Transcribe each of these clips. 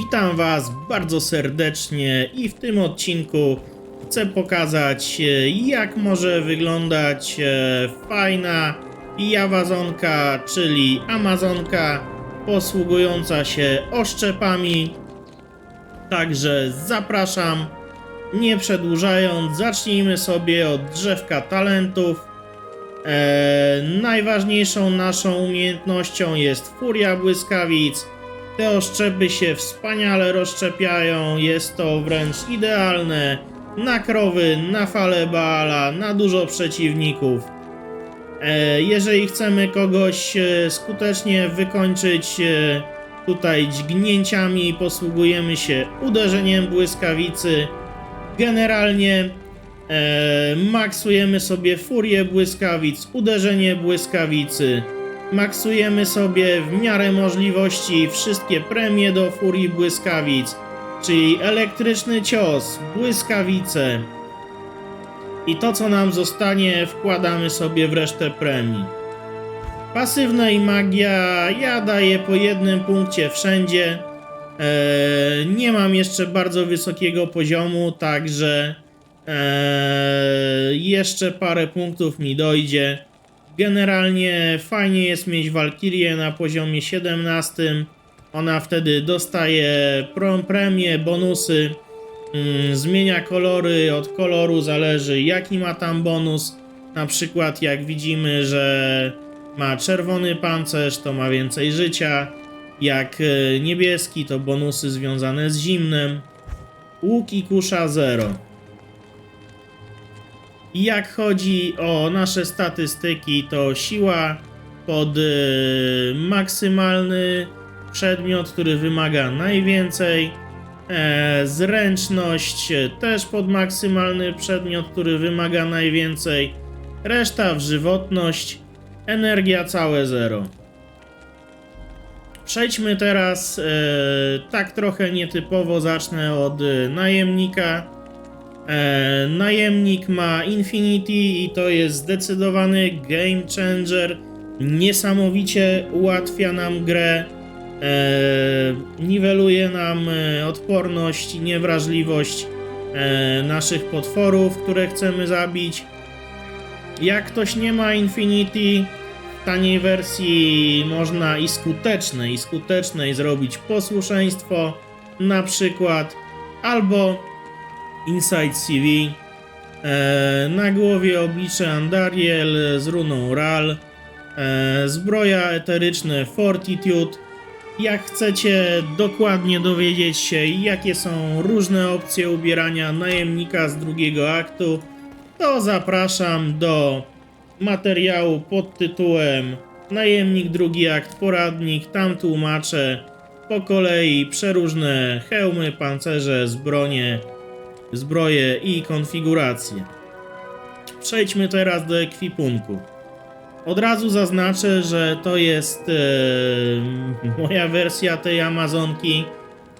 Witam Was bardzo serdecznie i w tym odcinku chcę pokazać, e, jak może wyglądać e, fajna jawazonka, czyli amazonka posługująca się oszczepami. Także zapraszam. Nie przedłużając, zacznijmy sobie od drzewka talentów. E, najważniejszą naszą umiejętnością jest furia błyskawic. Te oszczepy się wspaniale rozszczepiają, jest to wręcz idealne na krowy, na fale Baala, na dużo przeciwników. E, jeżeli chcemy kogoś e, skutecznie wykończyć e, tutaj dźgnięciami, posługujemy się uderzeniem błyskawicy. Generalnie maksujemy sobie furię błyskawic, uderzenie błyskawicy. Maksujemy sobie w miarę możliwości wszystkie premie do furii błyskawic, czyli elektryczny cios, błyskawice. I to, co nam zostanie, wkładamy sobie w resztę premii. Pasywna i magia, ja daję po jednym punkcie wszędzie. Eee, nie mam jeszcze bardzo wysokiego poziomu, także eee, jeszcze parę punktów mi dojdzie. Generalnie fajnie jest mieć Walkirię na poziomie 17. Ona wtedy dostaje prom premie, bonusy, mm, zmienia kolory, od koloru zależy jaki ma tam bonus. Na przykład jak widzimy, że ma czerwony pancerz, to ma więcej życia. Jak e, niebieski, to bonusy związane z zimnem. Łuk i kusza 0. Jak chodzi o nasze statystyki, to siła pod y, maksymalny przedmiot, który wymaga najwięcej. E, zręczność też pod maksymalny przedmiot, który wymaga najwięcej. Reszta w żywotność. Energia całe zero. Przejdźmy teraz e, tak trochę nietypowo. Zacznę od e, najemnika. E, najemnik ma Infinity i to jest zdecydowany game changer. Niesamowicie ułatwia nam grę. E, niweluje nam e, odporność i niewrażliwość e, naszych potworów, które chcemy zabić. Jak ktoś nie ma Infinity, w taniej wersji można i skutecznej, i skutecznej zrobić posłuszeństwo, na przykład, albo Inside CV. E, na głowie oblicze Andariel z runą Ral. E, zbroja eteryczne Fortitude. Jak chcecie dokładnie dowiedzieć się, jakie są różne opcje ubierania najemnika z drugiego aktu, to zapraszam do materiału pod tytułem Najemnik drugi akt poradnik. Tam tłumaczę po kolei przeróżne hełmy, pancerze, zbronie, zbroje i konfiguracje. Przejdźmy teraz do ekwipunku. Od razu zaznaczę, że to jest e, moja wersja tej Amazonki.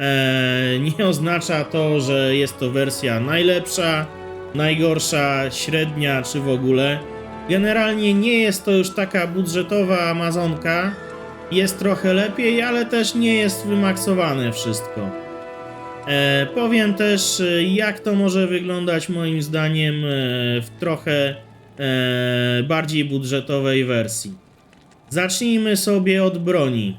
E, nie oznacza to, że jest to wersja najlepsza, najgorsza, średnia czy w ogóle. Generalnie nie jest to już taka budżetowa Amazonka. Jest trochę lepiej, ale też nie jest wymaksowane wszystko. E, powiem też, e, jak to może wyglądać moim zdaniem e, w trochę bardziej budżetowej wersji. Zacznijmy sobie od broni.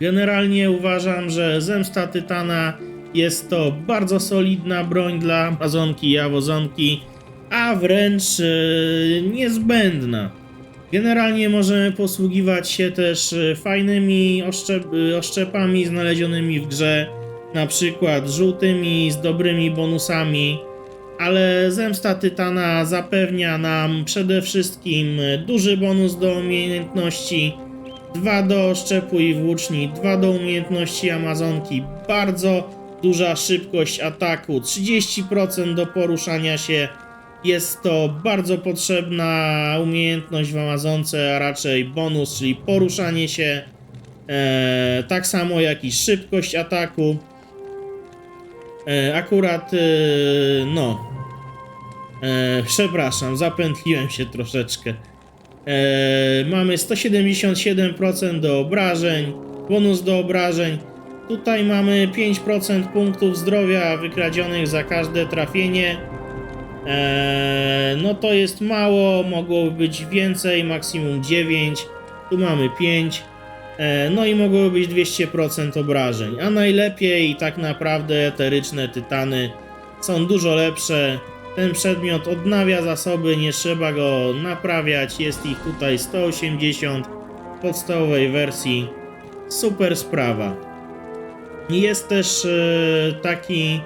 Generalnie uważam, że Zemsta Tytana jest to bardzo solidna broń dla Amazonki i Awozonki, a wręcz niezbędna. Generalnie możemy posługiwać się też fajnymi oszczep, oszczepami znalezionymi w grze, na przykład żółtymi z dobrymi bonusami, ale Zemsta Tytana zapewnia nam przede wszystkim duży bonus do umiejętności, 2 do oszczepu i włóczni, 2 do umiejętności Amazonki, bardzo duża szybkość ataku, 30% do poruszania się. Jest to bardzo potrzebna umiejętność w Amazonce, a raczej bonus, czyli poruszanie się, e, tak samo jak i szybkość ataku. E, akurat, e, no, e, przepraszam, zapętliłem się troszeczkę. E, mamy 177% do obrażeń, bonus do obrażeń. Tutaj mamy 5% punktów zdrowia wykradzionych za każde trafienie. Eee, no to jest mało, mogłoby być więcej, maksimum 9. Tu mamy 5. Eee, no i mogłoby być 200% obrażeń. A najlepiej tak naprawdę eteryczne tytany są dużo lepsze. Ten przedmiot odnawia zasoby, nie trzeba go naprawiać. Jest ich tutaj 180 w podstawowej wersji. Super sprawa. Jest też e, taki,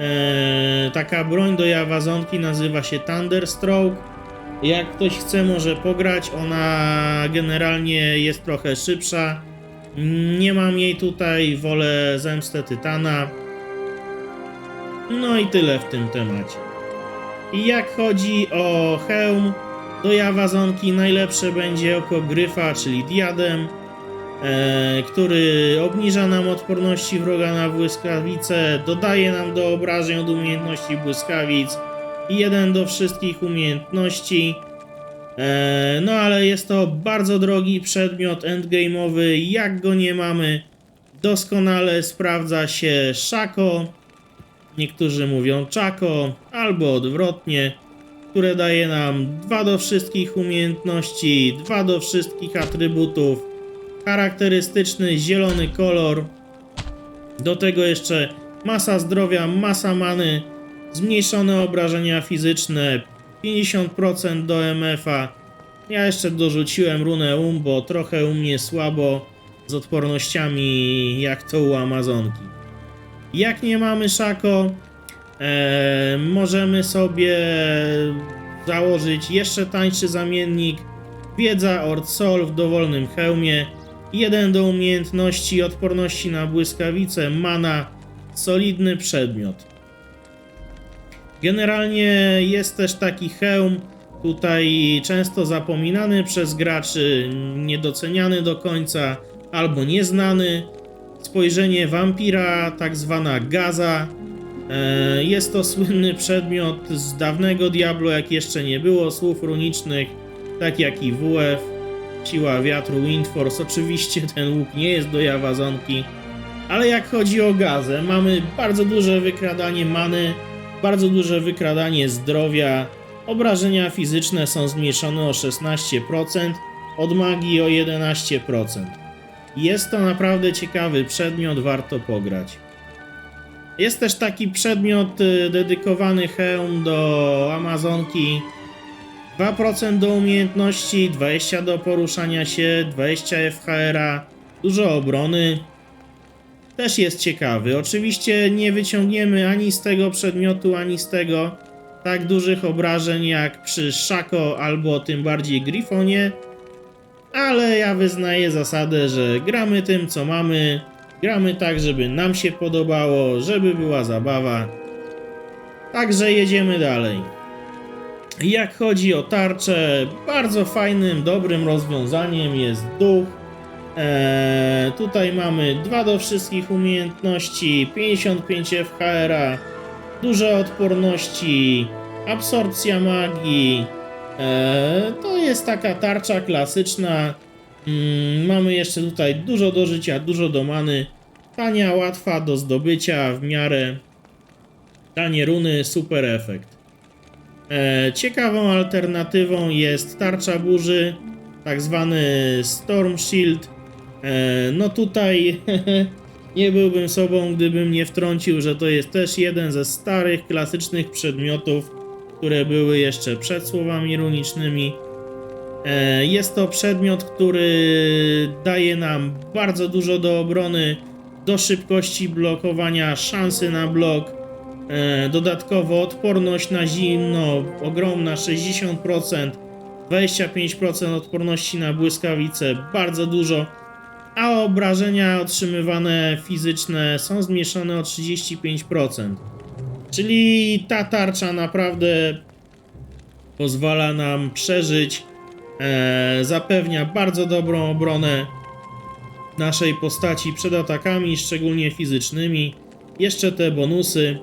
e, taka broń do jawazonki, nazywa się Thunderstroke. Jak ktoś chce, może pograć. Ona generalnie jest trochę szybsza. Nie mam jej tutaj, wolę zemstę Tytana. No i tyle w tym temacie. I jak chodzi o hełm, do jawazonki najlepsze będzie oko gryfa, czyli diadem e, który obniża nam odporności wroga na błyskawice, dodaje nam do obrażeń od umiejętności błyskawic jeden do wszystkich umiejętności. E, no ale jest to bardzo drogi przedmiot endgame'owy, jak go nie mamy, doskonale sprawdza się Szako, niektórzy mówią Czako, albo odwrotnie, które daje nam dwa do wszystkich umiejętności, dwa do wszystkich atrybutów, charakterystyczny zielony kolor. Do tego jeszcze masa zdrowia, masa many, zmniejszone obrażenia fizyczne, 50% do MF-a. Ja jeszcze dorzuciłem runę um, bo trochę u mnie słabo z odpornościami jak to u Amazonki. Jak nie mamy Szako, e, możemy sobie założyć jeszcze tańszy zamiennik Wiedza Ord Sol w dowolnym hełmie, jeden do umiejętności odporności na błyskawice, mana, solidny przedmiot. Generalnie jest też taki hełm, tutaj często zapominany przez graczy, niedoceniany do końca albo nieznany. Spojrzenie wampira, tak zwana gaza. E, Jest to słynny przedmiot z dawnego Diablo, jak jeszcze nie było słów runicznych, tak jak i WF. Siła wiatru Windforce. Oczywiście ten łuk nie jest do jawazonki, ale jak chodzi o gazę, mamy bardzo duże wykradanie many, bardzo duże wykradanie zdrowia. Obrażenia fizyczne są zmniejszone o 16%, od magii o 11%. Jest to naprawdę ciekawy przedmiot, warto pograć. Jest też taki przedmiot y, dedykowany hełm do Amazonki. 2% do umiejętności, 20 do poruszania się, 20 FHR-a, dużo obrony. Też jest ciekawy. Oczywiście nie wyciągniemy ani z tego przedmiotu, ani z tego tak dużych obrażeń jak przy Szako albo tym bardziej Grifonie, ale ja wyznaję zasadę, że gramy tym co mamy, gramy tak, żeby nam się podobało, żeby była zabawa. Także jedziemy dalej. Jak chodzi o tarczę, bardzo fajnym, dobrym rozwiązaniem jest duch. Eee, tutaj mamy dwa do wszystkich umiejętności, 55 FHR, duże odporności, absorpcja magii. Eee, to jest taka tarcza klasyczna. Mm, mamy jeszcze tutaj dużo do życia, dużo do many. Tania, łatwa do zdobycia w miarę. Tanie runy, super efekt. E, ciekawą alternatywą jest tarcza burzy, tak zwany Storm Shield. E, no tutaj nie byłbym sobą, gdybym nie wtrącił, że to jest też jeden ze starych, klasycznych przedmiotów, które były jeszcze przed słowami runicznymi. E, jest to przedmiot, który daje nam bardzo dużo do obrony, do szybkości blokowania, szansy na blok. E, Dodatkowo odporność na zimno ogromna 60%, 25% odporności na błyskawice, bardzo dużo, a obrażenia otrzymywane fizyczne są zmniejszone o 35%. Czyli ta tarcza naprawdę pozwala nam przeżyć, e, zapewnia bardzo dobrą obronę naszej postaci przed atakami, szczególnie fizycznymi. Jeszcze te bonusy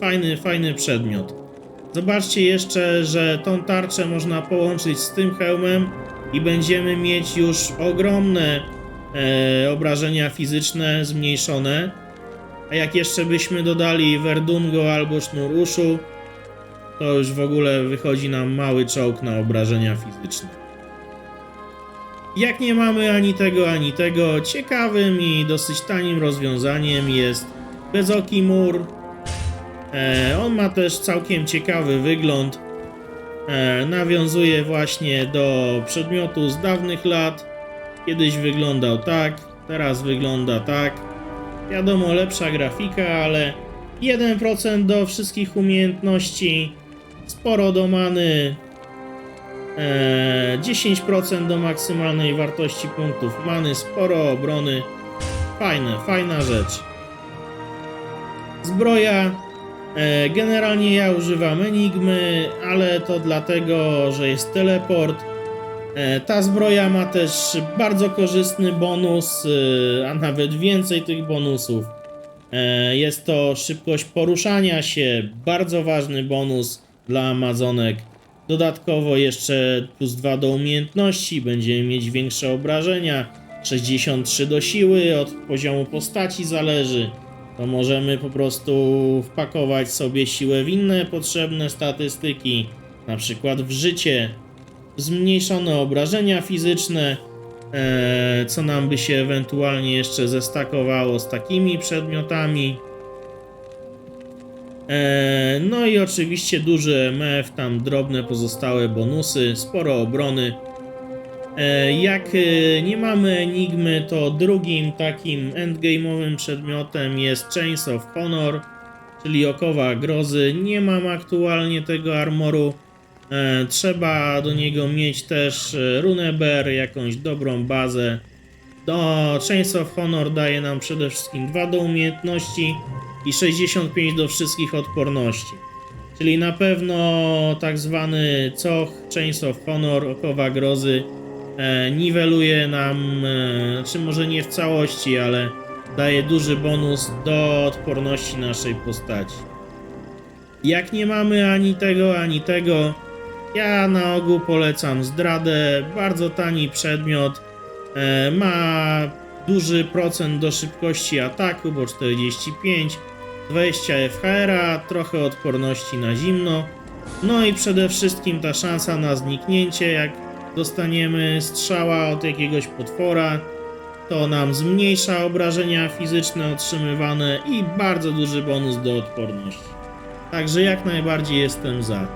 fajny, fajny przedmiot. Zobaczcie jeszcze, że tą tarczę można połączyć z tym hełmem i będziemy mieć już ogromne e, obrażenia fizyczne zmniejszone. A jak jeszcze byśmy dodali Verdungo albo Sznur Uszu, to już w ogóle wychodzi nam mały czołg na obrażenia fizyczne. Jak nie mamy ani tego, ani tego, ciekawym i dosyć tanim rozwiązaniem jest Bezoki Mur. E, on ma też całkiem ciekawy wygląd. E, nawiązuje właśnie do przedmiotu z dawnych lat. Kiedyś wyglądał tak, teraz wygląda tak. Wiadomo, lepsza grafika, ale 1% do wszystkich umiejętności, sporo do many, e, 10% do maksymalnej wartości punktów many, sporo obrony. Fajne, fajna rzecz. Zbroja. E, Generalnie ja używam Enigmy, ale to dlatego, że jest teleport. E, Ta zbroja ma też bardzo korzystny bonus, e, a nawet więcej tych bonusów. Jest to szybkość poruszania się, bardzo ważny bonus dla Amazonek. Dodatkowo jeszcze plus 2 do umiejętności, będziemy mieć większe obrażenia. 63 do siły, od poziomu postaci zależy. To możemy po prostu wpakować sobie siłę w inne potrzebne statystyki, na przykład w życie, zmniejszone obrażenia fizyczne, e, co nam by się ewentualnie jeszcze zestakowało z takimi przedmiotami. E, no i oczywiście duży MF, tam drobne pozostałe bonusy, sporo obrony. E, Jak e, nie mamy Enigmy, to drugim takim endgame'owym przedmiotem jest Chains of Honor, czyli okowa grozy. Nie mam aktualnie tego armoru. E, Trzeba do niego mieć też Runeber, jakąś dobrą bazę. Do Chains of Honor daje nam przede wszystkim 2 do umiejętności i 65 do wszystkich odporności. Czyli na pewno tak zwany coch Chains of Honor, okowa grozy, niweluje nam, e, czy może nie w całości, ale daje duży bonus do odporności naszej postaci. Jak nie mamy ani tego, ani tego, ja na ogół polecam zdradę, bardzo tani przedmiot, e, ma duży procent do szybkości ataku, bo 45, 20 FHR, trochę odporności na zimno, no i przede wszystkim ta szansa na zniknięcie, jak dostaniemy strzała od jakiegoś potwora, to nam zmniejsza obrażenia fizyczne otrzymywane i bardzo duży bonus do odporności. Także jak najbardziej jestem za.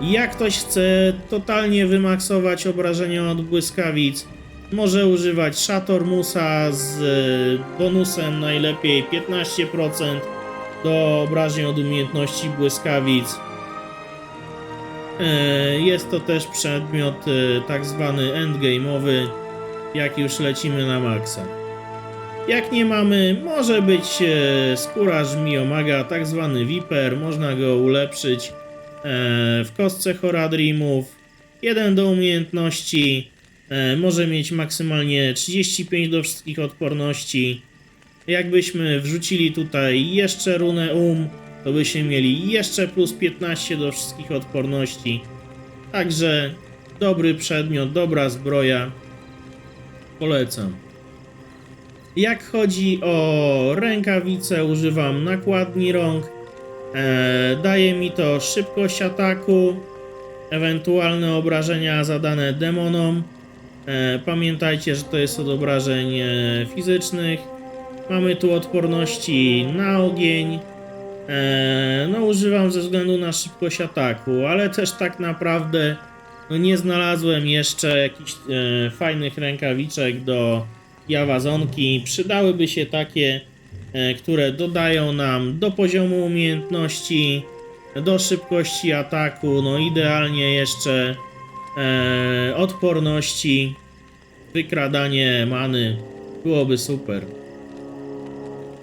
Jak ktoś chce totalnie wymaksować obrażenia od błyskawic, może używać Shatormusa z e, bonusem najlepiej 15% do obrażeń od umiejętności błyskawic. E, Jest to też przedmiot e, tak zwany endgame'owy, jak już lecimy na maksa. Jak nie mamy, może być e, skóra żmiomaga, tak zwany Viper, można go ulepszyć w kostce Horadrimów. Jeden do umiejętności, może mieć maksymalnie 35 do wszystkich odporności. Jakbyśmy wrzucili tutaj jeszcze runę um, to byśmy mieli jeszcze plus 15 do wszystkich odporności. Także dobry przedmiot, dobra zbroja. Polecam. Jak chodzi o rękawice, używam nakładni rąk. E, daje mi to szybkość ataku, ewentualne obrażenia zadane demonom. E, pamiętajcie, że to jest od obrażeń e, fizycznych. Mamy tu odporności na ogień. E, no, używam ze względu na szybkość ataku, ale też tak naprawdę no, nie znalazłem jeszcze jakichś e, fajnych rękawiczek do jawazonki. Przydałyby się takie, e, które dodają nam do poziomu umiejętności, do szybkości ataku, no idealnie jeszcze e, odporności, wykradanie many. Byłoby super.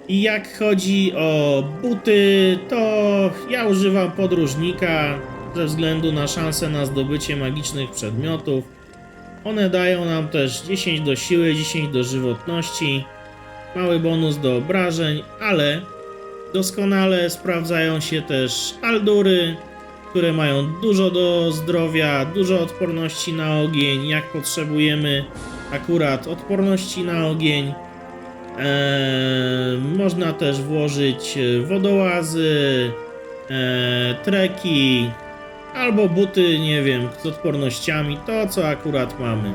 I jak chodzi o buty, to ja używam podróżnika ze względu na szansę na zdobycie magicznych przedmiotów. One dają nam też 10 do siły, 10 do żywotności, mały bonus do obrażeń, ale doskonale sprawdzają się też aldury, które mają dużo do zdrowia, dużo odporności na ogień, jak potrzebujemy. akurat odporności na ogień. Można też włożyć e, wodołazy, e, treki albo buty, nie wiem, z odpornościami, to co akurat mamy.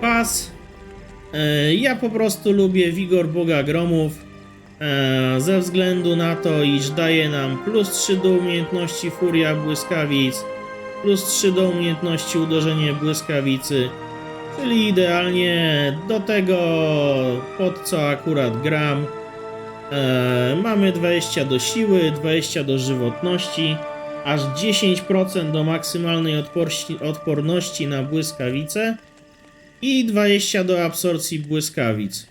Pas. E, ja po prostu lubię Wigor Boga Gromów ze względu na to, iż daje nam plus 3 do umiejętności Furia Błyskawic, plus 3 do umiejętności Uderzenie Błyskawicy, czyli idealnie do tego, pod co akurat gram. E, mamy 20 do siły, 20 do żywotności, aż 10% do maksymalnej odporności na błyskawice i 20 do absorpcji błyskawic.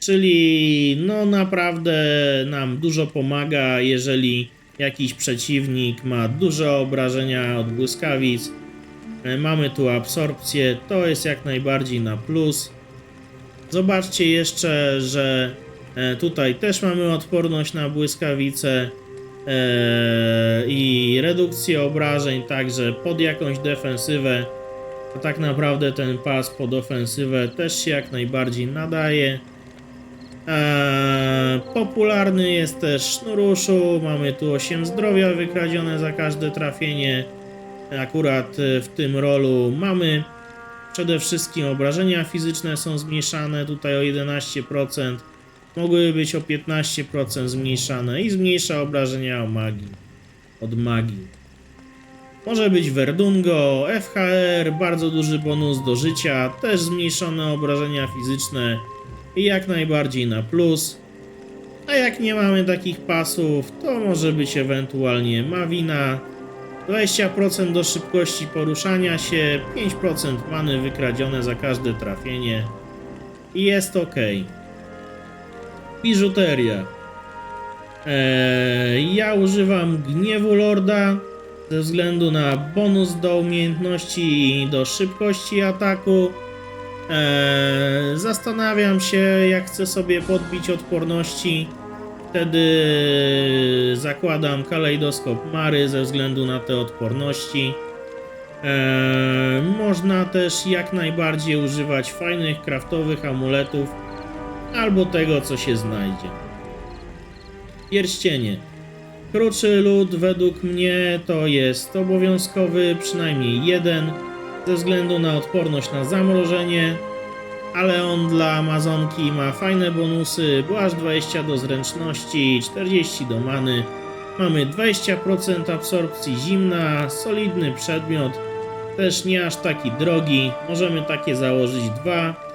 Czyli no naprawdę nam dużo pomaga, jeżeli jakiś przeciwnik ma duże obrażenia od błyskawic. E, Mamy tu absorpcję, to jest jak najbardziej na plus. Zobaczcie jeszcze, że e, tutaj też mamy odporność na błyskawice e, i redukcję obrażeń, także pod jakąś defensywę to tak naprawdę ten pas pod ofensywę też się jak najbardziej nadaje. Popularny jest też sznuruszu, mamy tu 8 zdrowia wykradzione za każde trafienie. Akurat e, w tym rolu mamy przede wszystkim obrażenia fizyczne są zmniejszane tutaj o 11%. Mogły być o 15% zmniejszane i zmniejsza obrażenia o magii. Od magii. Może być Verdungo, FHR, bardzo duży bonus do życia, też zmniejszone obrażenia fizyczne i jak najbardziej na plus. A jak nie mamy takich pasów, to może być ewentualnie Mawina, 20% do szybkości poruszania się, 5% many wykradzione za każde trafienie i jest ok. Biżuteria. Eee, ja używam gniewu Lorda ze względu na bonus do umiejętności i do szybkości ataku. Eee, zastanawiam się, jak chcę sobie podbić odporności. Wtedy zakładam kalejdoskop Mary ze względu na te odporności. Eee, można też jak najbardziej używać fajnych kraftowych amuletów albo tego, co się znajdzie. Pierścienie. Kruczy lód według mnie to jest obowiązkowy, przynajmniej jeden, ze względu na odporność na zamrożenie, ale on dla Amazonki ma fajne bonusy, bo aż 20 do zręczności, 40 do many. Mamy 20% absorpcji zimna, solidny przedmiot, też nie aż taki drogi, możemy takie założyć dwa.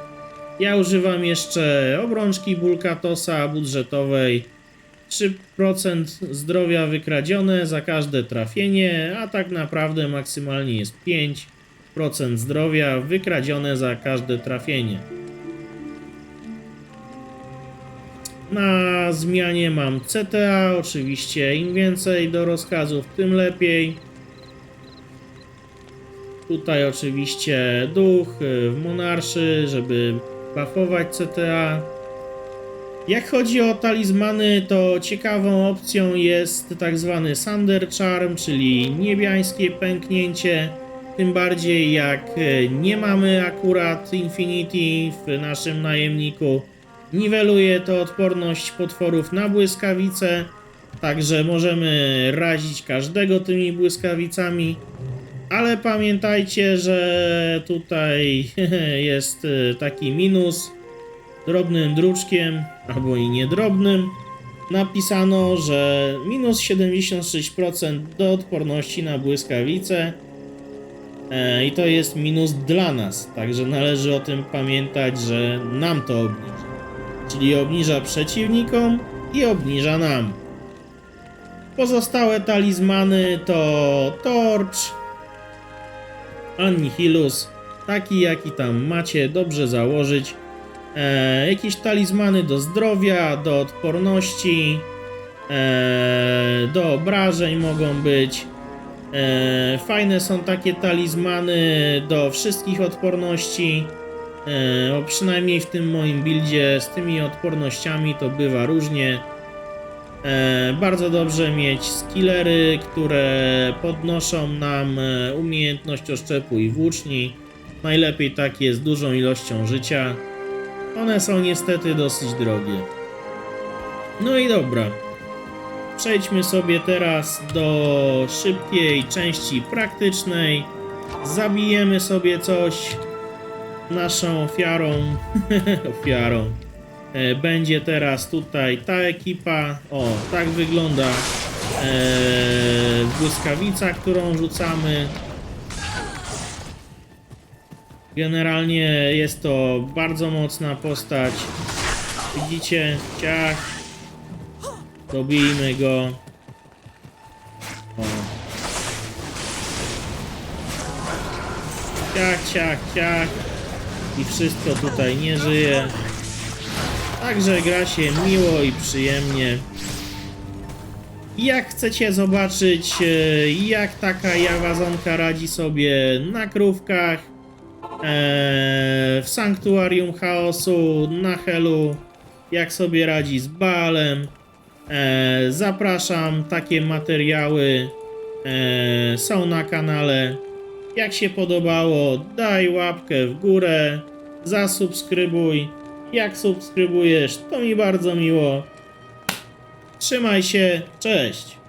Ja używam jeszcze obrączki Bulkatosa budżetowej, 3% zdrowia wykradzione za każde trafienie, a tak naprawdę maksymalnie jest 5% zdrowia wykradzione za każde trafienie. Na zmianie mam CTA, oczywiście im więcej do rozkazów, tym lepiej. Tutaj oczywiście duch y, w monarszy, żeby buffować CTA. Jak chodzi o talizmany, to ciekawą opcją jest tak zwany Thunder Charm, czyli niebiańskie pęknięcie. Tym bardziej jak e, nie mamy akurat Infinity w naszym najemniku. Niweluje to odporność potworów na błyskawice, także możemy razić każdego tymi błyskawicami. Ale pamiętajcie, że tutaj jest e, taki minus drobnym druczkiem, albo i niedrobnym, napisano, że minus 76% do odporności na błyskawice i to jest minus dla nas, także należy o tym pamiętać, że nam to obniża. Czyli obniża przeciwnikom i obniża nam. Pozostałe talizmany to Torch, Annihilus, taki jaki tam macie, dobrze założyć. E, jakieś talizmany do zdrowia, do odporności, e, do obrażeń mogą być. E, fajne są takie talizmany do wszystkich odporności. E, o, przynajmniej w tym moim buildzie z tymi odpornościami to bywa różnie. E, bardzo dobrze mieć skillery, które podnoszą nam umiejętność oszczepu i włóczni. Najlepiej takie z dużą ilością życia. One są niestety dosyć drogie. No i dobra. Przejdźmy sobie teraz do szybkiej części praktycznej. Zabijemy sobie coś naszą ofiarą. ofiarą. E, Będzie teraz tutaj ta ekipa. O, tak wygląda e, błyskawica, którą rzucamy. Generalnie jest to bardzo mocna postać. Widzicie? Ciach. Dobijmy go. O. Ciach, ciach, ciach. I wszystko tutaj nie żyje. Także gra się miło i przyjemnie. Jak chcecie zobaczyć, e, jak taka jawazonka radzi sobie na krówkach, e, w Sanktuarium Chaosu, na Helu, jak sobie radzi z Baalem, e, zapraszam, takie materiały e, są na kanale. Jak się podobało, daj łapkę w górę, zasubskrybuj. Jak subskrybujesz, to mi bardzo miło. Trzymaj się, cześć!